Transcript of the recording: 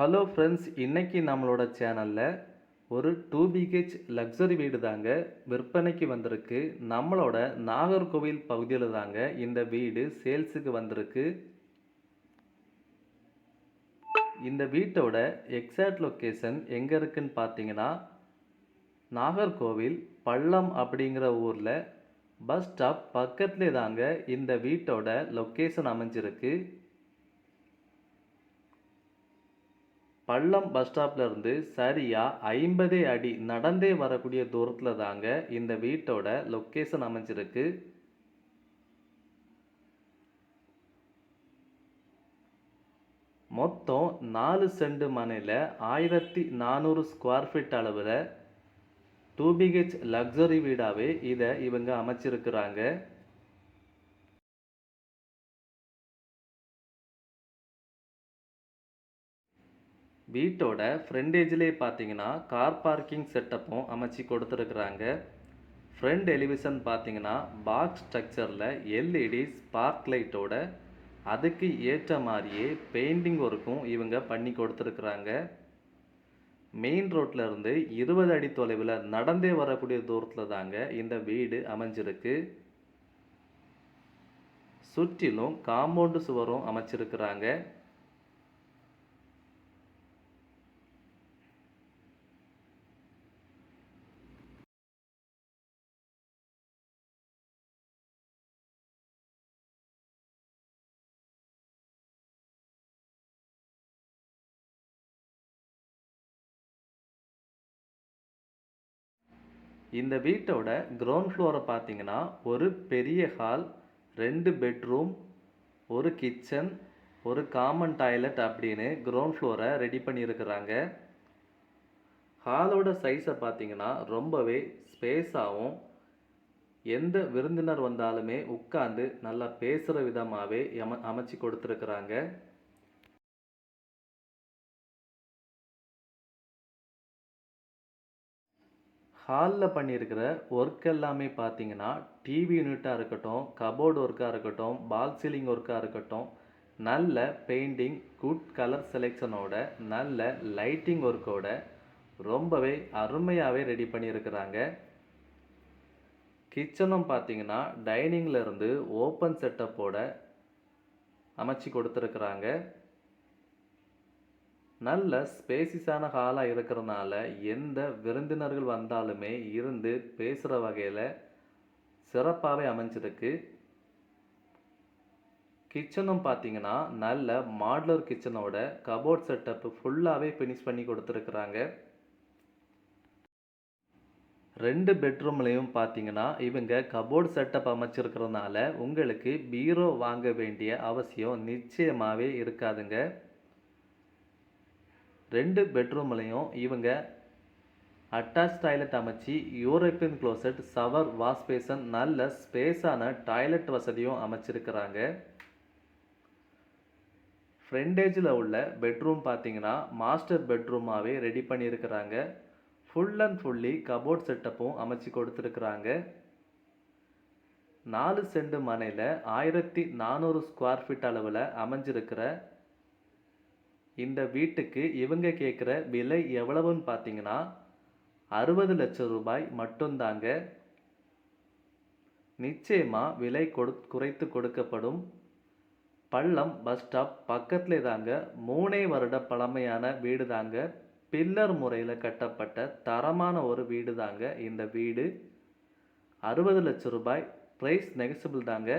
Hello friends இன்றைக்கி நம்மளோட சேனலில் ஒரு டூ பிஹெச் லக்ஸரி வீடு தாங்க விற்பனைக்கு வந்திருக்கு. நம்மளோட நாகர்கோவில் பகுதியில் தாங்க இந்த வீடு சேல்ஸுக்கு வந்திருக்கு. இந்த வீட்டோட எக்ஸாக்ட் லொக்கேஷன் எங்கே இருக்குன்னு பார்த்தீங்கன்னா நாகர்கோவில் பள்ளம் அப்படிங்கிற ஊரில் பஸ் ஸ்டாப் பக்கத்துலேயே தாங்க இந்த வீட்டோட லொக்கேஷன் அமைஞ்சிருக்கு. பள்ளம் பஸ் ஸ்டாப்லேருந்து சரியாக ஐம்பதே அடி நடந்தே வரக்கூடிய தூரத்தில் தாங்க இந்த வீட்டோட லொக்கேஷன் அமைஞ்சிருக்கு. மொத்தம் நாலு செண்டு மனையில் ஆயிரத்தி நானூறு ஸ்கொயர் ஃபீட் அளவில் டூ பிஹெச் லக்ஸரி வீடாகவே இதை இவங்க அமைச்சிருக்கிறாங்க. வீட்டோட ஃப்ரண்டேஜ்லேயே பார்த்தீங்கன்னா கார் பார்க்கிங் செட்டப்பும் அமைச்சு கொடுத்துருக்குறாங்க. ஃப்ரண்ட் எலிவிஷன் பார்த்தீங்கன்னா பாக்ஸ் ஸ்ட்ரக்சரில் எல்இடி ஸ்பார்க் லைட்டோட அதுக்கு ஏற்ற மாதிரியே பெயிண்டிங் ஒர்க்கும் இவங்க பண்ணி கொடுத்துருக்குறாங்க. மெயின் ரோட்டிலேருந்து இருபது அடி தொலைவில் நடந்தே வரக்கூடிய தூரத்தில் தாங்க இந்த வீடு அமைஞ்சிருக்கு. சுற்றிலும் காம்பவுண்டு சுவரும் அமைச்சிருக்கிறாங்க. இந்த வீட்டோட கிரவுண்ட் ஃப்ளோரை பார்த்தீங்கன்னா ஒரு பெரிய ஹால் ரெண்டு பெட்ரூம் ஒரு கிச்சன் ஒரு காமன் டாய்லெட் அப்படின்னு கிரவுண்ட் ஃப்ளோரை ரெடி பண்ணியிருக்கிறாங்க. ஹாலோட சைஸை பார்த்தீங்கன்னா ரொம்பவே ஸ்பேஸாகவும் எந்த விருந்தினர் வந்தாலுமே உட்காந்து நல்லா பேசுகிற விதமாகவே அம அமைச்சு கொடுத்துருக்குறாங்க. ஹாலில் பண்ணியிருக்கிற ஒர்க் எல்லாமே பார்த்தீங்கன்னா டிவி யூனிட்டாக இருக்கட்டும் கபோர்டு ஒர்க்காக இருக்கட்டும் பால் சீலிங் ஒர்க்காக இருக்கட்டும் நல்ல பெயிண்டிங் குட் கலர் செலெக்ஷனோட நல்ல லைட்டிங் ஒர்க்கோட ரொம்பவே அருமையாகவே ரெடி பண்ணியிருக்கிறாங்க. கிச்சனும் பார்த்தீங்கன்னா டைனிங்கில் இருந்து ஓப்பன் செட்டப்போட அமைச்சு கொடுத்துருக்குறாங்க. நல்ல ஸ்பேசிஸான ஹாலாக இருக்கிறனால எந்த விருந்தினர்கள் வந்தாலுமே இருந்து பேசுகிற வகையில் சிறப்பாகவே அமைஞ்சிருக்கு. கிச்சனும் பார்த்தீங்கன்னா நல்ல மாடுலர் கிச்சனோட கபோர்ட் செட்டப் ஃபுல்லாகவே ஃபினிஷ் பண்ணி கொடுத்துருக்குறாங்க. ரெண்டு பெட்ரூம்லையும் பார்த்தீங்கன்னா இவங்க கபோர்ட் செட்டப் அமைச்சிருக்கிறதுனால உங்களுக்கு பீரோ வாங்க வேண்டிய அவசியம் நிச்சயமாகவே இருக்காதுங்க. ரெண்டு பெட்ரூம்லையும் இவங்க அட்டாச் டாய்லெட் அமைச்சு European closet shower wash basin நல்ல ஸ்பேஸான டாய்லெட் வசதியும் அமைச்சிருக்கிறாங்க. ஃப்ரெண்டேஜில் உள்ள பெட்ரூம் பார்த்தீங்கன்னா மாஸ்டர் பெட்ரூமாகவே ரெடி பண்ணியிருக்கிறாங்க ஃபுல் அண்ட் ஃபுல்லி கபோர்ட் செட்டப்பும் அமைச்சு கொடுத்துருக்குறாங்க. நாலு செண்டு மனையில் ஆயிரத்தி நானூறு ஸ்கொயர் ஃபீட் அளவில் அமைஞ்சிருக்கிற இந்த வீட்டுக்கு இவங்க கேட்குற விலை எவ்வளவுன்னு பார்த்தீங்கன்னா அறுபது லட்சம் ரூபாய் மட்டும்தாங்க. நிச்சயமாக விலை கொடு குறைத்து கொடுக்கப்படும். பள்ளம் பஸ் ஸ்டாப் பக்கத்துலே தாங்க மூணே வருட பழமையான வீடு தாங்க பில்லர் முறையில் கட்டப்பட்ட தரமான ஒரு வீடு தாங்க இந்த வீடு. அறுபது லட்சம் ரூபாய் ப்ரைஸ் நெகசிபிள் தாங்க.